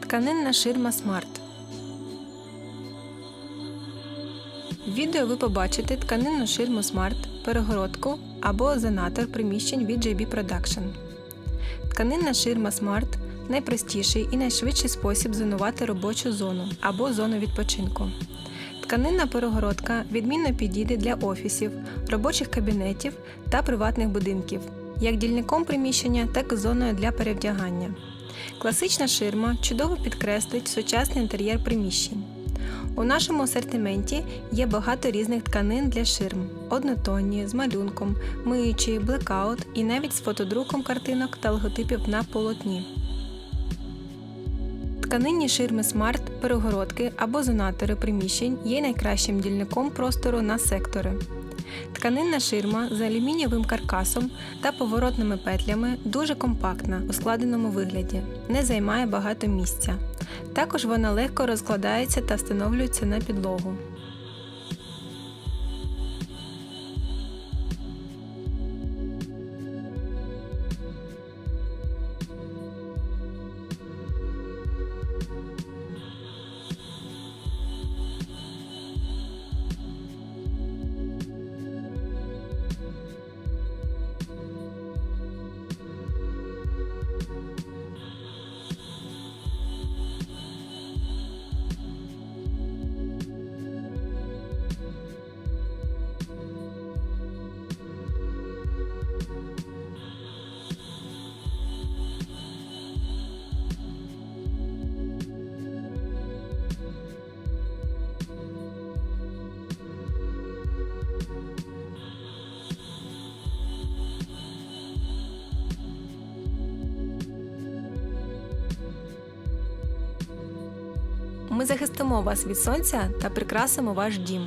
Тканинна ширма Smart. В відео ви побачите тканинну ширму Smart, перегородку або зонатор приміщень від JB Production. Тканинна ширма Smart найпростіший і найшвидший спосіб зонувати робочу зону або зону відпочинку. Тканинна перегородка відмінно підійде для офісів, робочих кабінетів та приватних будинків, як дільником приміщення, так і зоною для перевдягання. Класична ширма чудово підкреслить сучасний інтер'єр приміщень. У нашому асортименті є багато різних тканин для ширм: однотонні, з малюнком, миючі, блекаут і навіть з фотодруком картинок та логотипів на полотні. Тканинні ширми Smart, перегородки або зонатори приміщень є найкращим дільником простору на сектори. Тканинна ширма з алюмінієвим каркасом та поворотними петлями дуже компактна у складеному вигляді, не займає багато місця. Також вона легко розкладається та встановлюється на підлогу. Ми захистимо вас від сонця та прикрасимо ваш дім.